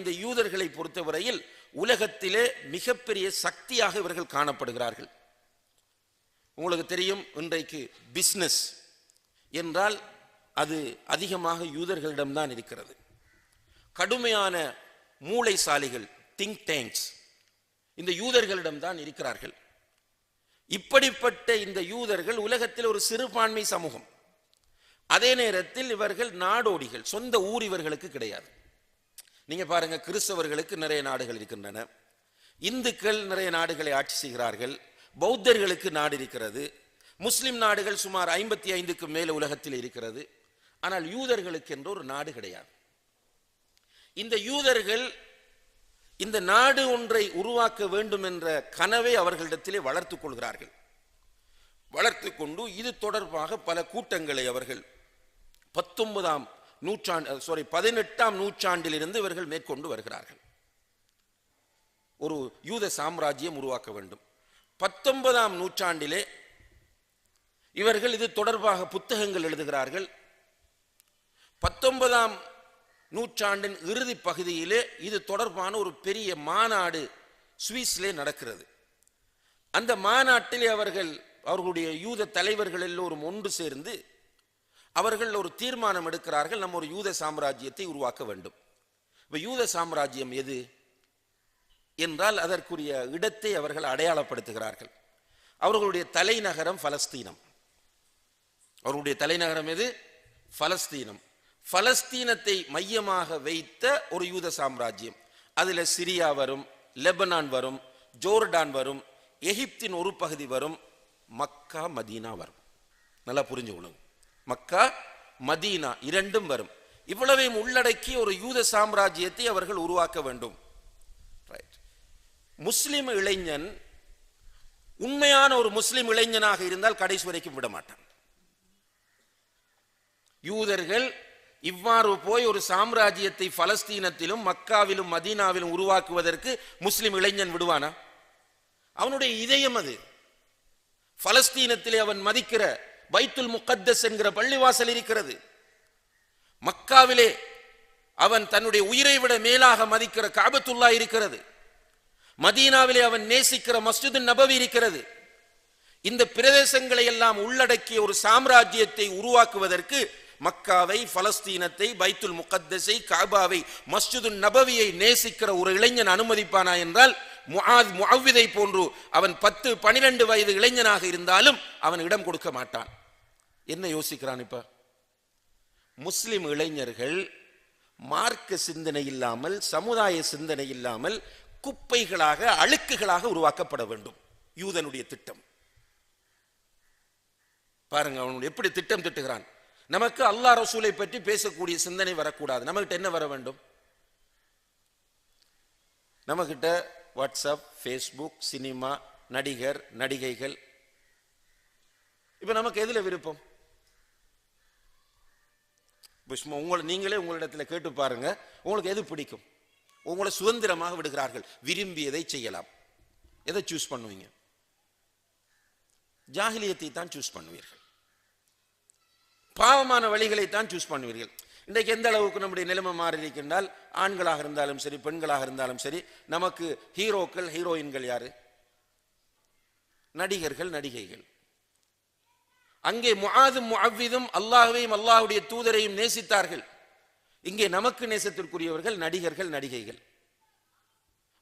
இந்த யூதர்களை பொறுத்தவரையில் உலகத்திலே மிகப்பெரிய சக்தியாக இவர்கள் காணப்படுகிறார்கள். உங்களுக்கு தெரியும் இன்றைக்கு பிஸ்னஸ் என்றால் அது அதிகமாக யூதர்களிடம்தான் இருக்கிறது. கடுமையான மூளைசாலிகள் திங்க் டேங்க்ஸ் இந்த யூதர்களிடம்தான் இருக்கிறார்கள். இப்படிப்பட்ட இந்த யூதர்கள் உலகத்தில் ஒரு சிறுபான்மை சமூகம். அதே நேரத்தில் இவர்கள் நாடோடிகள் சொந்த ஊர் இவர்களுக்கு கிடையாது. நீங்க பாருங்க கிறிஸ்தவர்களுக்கு நிறைய நாடுகள் இருக்கின்றன. இந்துக்கள் நிறைய நாடுகளை ஆட்சி செய்கிறார்கள். பௌத்தர்களுக்கு நாடு இருக்கிறது. முஸ்லிம் நாடுகள் சுமார் ஐம்பத்தி ஐந்துக்கு மேல உலகத்தில் இருக்கிறது. ஆனால் யூதர்களுக்கு என்ற ஒரு நாடு கிடையாது. இந்த யூதர்கள் இந்த நாடு ஒன்றை உருவாக்க வேண்டும் என்ற கனவை அவர்களிடத்திலே வளர்த்துக் கொள்கிறார்கள். வளர்த்து கொண்டு இது தொடர்பாக பல கூட்டங்களை அவர்கள் பத்தொன்பதாம் நூற்றாண்டு சாரி பதினெட்டாம் நூற்றாண்டிலிருந்து இவர்கள் மேற்கொண்டு வருகிறார்கள். ஒரு யூத சாம்ராஜ்யம் உருவாக்க வேண்டும். பத்தொன்பதாம் நூற்றாண்டிலே இவர்கள் இது தொடர்பாக புத்தகங்கள் எழுதுகிறார்கள். பத்தொன்பதாம் நூற்றாண்டின் இறுதி பகுதியிலே இது தொடர்பான ஒரு பெரிய மாநாடு சுவிஸ்லே நடக்கிறது. அந்த மாநாட்டிலே அவர்கள் அவர்களுடைய யூத தலைவர்கள் எல்லோரும் ஒன்று சேர்ந்து அவர்கள் ஒரு தீர்மானம் எடுக்கிறார்கள் நம்ம ஒரு யூத சாம்ராஜ்யத்தை உருவாக்க வேண்டும். இப்போ யூத சாம்ராஜ்யம் எது? என்றால் அதற்குரிய இடத்தை அவர்கள் அடையாளப்படுத்துகிறார்கள். அவர்களுடைய தலைநகரம் பலஸ்தீனம். அவர்களுடைய தலைநகரம் எது? பலஸ்தீனம். பலஸ்தீனத்தை மையமாக வைத்த ஒரு யூத சாம்ராஜ்யம். அதில் சிரியா வரும் லெபனான் வரும் ஜோர்டான் வரும் எகிப்தின் ஒரு பகுதி வரும் மக்கா மதீனா வரும். நல்லா புரிஞ்சுக்கணும் மக்கா மதீனா இரண்டும் வரும். இவ்வளவையும் உள்ளடக்கி ஒரு யூத சாம்ராஜ்யத்தை அவர்கள் உருவாக்க வேண்டும். முஸ்லிம் இளைஞன் உண்மையான ஒரு முஸ்லிம் இளைஞனாக இருந்தால் கடைசி வரைக்கும் விட மாட்டான். யூதர்கள் இவ்வாறு போய் ஒரு சாம்ராஜ்யத்தை பலஸ்தீனத்திலும் மக்காவிலும் மதீனாவிலும் உருவாக்குவதற்கு முஸ்லிம் இளைஞன் விடுவானா? அவனுடைய இதயம் அது. பலஸ்தீனத்திலே அவன் மதிக்கிற பைத்துல் முகத்தஸ் என்கிற பள்ளிவாசல் இருக்கிறது. மக்காவிலே அவன் தன்னுடைய உயிரை விட மேலாக மதிக்கிற காபத்துல்லா இருக்கிறது. மதீனாவிலே அவன் நேசிக்கிற மஸ்ஜிது நபவி இருக்கிறது. இந்த பிரதேசங்களை எல்லாம் உள்ளடக்கிய ஒரு சாம்ராஜ்யத்தை உருவாக்குவதற்கு மக்காவை பலஸ்தீனத்தை பைத்துல் முகத்தஸை காபாவை மஸ்ஜிது நபவியை நேசிக்கிற ஒரு இளைஞன் அனுமதிப்பானா என்றால் முஆத் முஅவ்விதை போன்று அவன் பத்து பனிரெண்டு வயது இளைஞனாக இருந்தாலும் அவன் இடம் கொடுக்க மாட்டான். என்ன யோசிக்கிறான் இப்ப? முஸ்லிம் இளைஞர்கள் மார்க்க சிந்தனை இல்லாமல் சமுதாய சிந்தனை இல்லாமல் குப்பைகளாக அழுக்குகளாக உருவாக்கப்பட வேண்டும். யூதனுடைய திட்டம். பாருங்க அவன் எப்படி திட்டம் திட்டுகிறான். நமக்கு அல்லா ரசூலை பற்றி பேசக்கூடிய சிந்தனை வரக்கூடாது. நம்மகிட்ட என்ன வர வேண்டும்? நம்மகிட்ட வாட்ஸ்அப் ஃபேஸ்புக் சினிமா நடிகர் நடிகைகள். இப்ப நமக்கு எதுல விருப்பம்? இப்போ சும்மா உங்களை நீங்களே உங்களிடத்துல கேட்டு பாருங்க. உங்களுக்கு எது பிடிக்கும்? உங்களை சுதந்திரமாக விடுகிறார்கள். விரும்பியதை செய்யலாம். எதை சூஸ் பண்ணுவீங்க? ஜாகிலியத்தை தான் சூஸ் பண்ணுவீர்கள். பாவமான வழிகளை தான் சூஸ் பண்ணுவீர்கள். இன்றைக்கு எந்த அளவுக்கு நம்முடைய நிலைமை மாறி இருக்கின்றால் ஆண்களாக இருந்தாலும் சரி பெண்களாக இருந்தாலும் சரி நமக்கு ஹீரோக்கள் ஹீரோயின்கள் யாரு? நடிகர்கள் நடிகைகள். அங்கே முஆதும் முஅவ்விதும் அல்லாஹுவையும் அல்லாஹ்வுடைய தூதரையும் நேசித்தார்கள். இங்கே நமக்கு நேசத்திற்குரியவர்கள் நடிகர்கள் நடிகைகள்.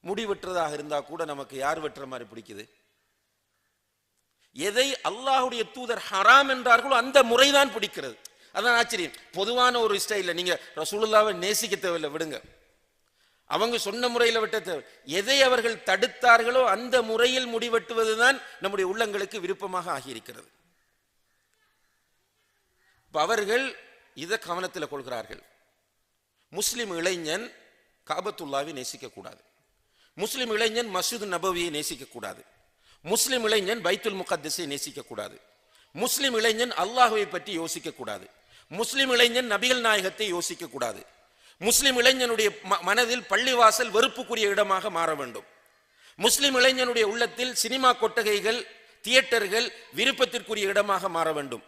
முடி வெற்றதாக இருந்தா கூட நமக்கு யார் வெற்ற மாதிரி பிடிக்குது? எதை அல்லாஹுடைய தூதர் ஹராம் என்றார்களோ அந்த முறைதான் பிடிக்கிறது. அதான் ஆச்சரியம். பொதுவான ஒரு ஸ்டைல நீங்க ரசூலுல்லாவை நேசிக்க தேவையில்லை விடுங்க. அவங்க சொன்ன முறையில் விட்ட தேவை. எதை அவர்கள் தடுத்தார்களோ அந்த முறையில் முடிவெட்டுவதுதான் நம்முடைய உள்ளங்களுக்கு விருப்பமாக ஆகியிருக்கிறது. இப்போ அவர்கள் இதை கவனத்தில் கொள்கிறார்கள். முஸ்லீம் இளைஞன் காபத்துல்லாவை நேசிக்கக்கூடாது முஸ்லீம் முஸ்லிம் இளைஞன் மசூத் நபவியை நேசிக்கக்கூடாது முஸ்லீம் முஸ்லிம் இளைஞன் பைத்துல் முகத்தஸை நேசிக்கக்கூடாது முஸ்லீம் முஸ்லிம் இளைஞன் அல்லாஹுவை பற்றி யோசிக்கக்கூடாது முஸ்லீம் இளைஞன் நபிகள் நாயகத்தை யோசிக்கக்கூடாது முஸ்லீம் முஸ்லிம் இளைஞனுடைய ம- மனதில் பள்ளிவாசல் வெறுப்புக்குரிய இடமாக மாற வேண்டும். முஸ்லிம் இளைஞனுடைய உள்ளத்தில் சினிமா கொட்டகைகள் தியேட்டர்கள் விருப்பத்திற்குரிய இடமாக மாற வேண்டும்.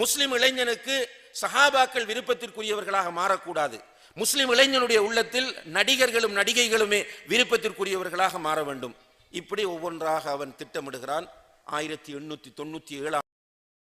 முஸ்லிம் இளைஞனுக்கு சஹாபாக்கள் விருப்பத்திற்குரியவர்களாக மாறக்கூடாது. முஸ்லிம் இளைஞனுடைய உள்ளத்தில் நடிகர்களும் நடிகைகளுமே விருப்பத்திற்குரியவர்களாக மாற வேண்டும். இப்படி ஒவ்வொன்றாக அவன் திட்டமிடுகிறான். ஆயிரத்தி எண்ணூத்தி தொண்ணூத்தி ஏழாம்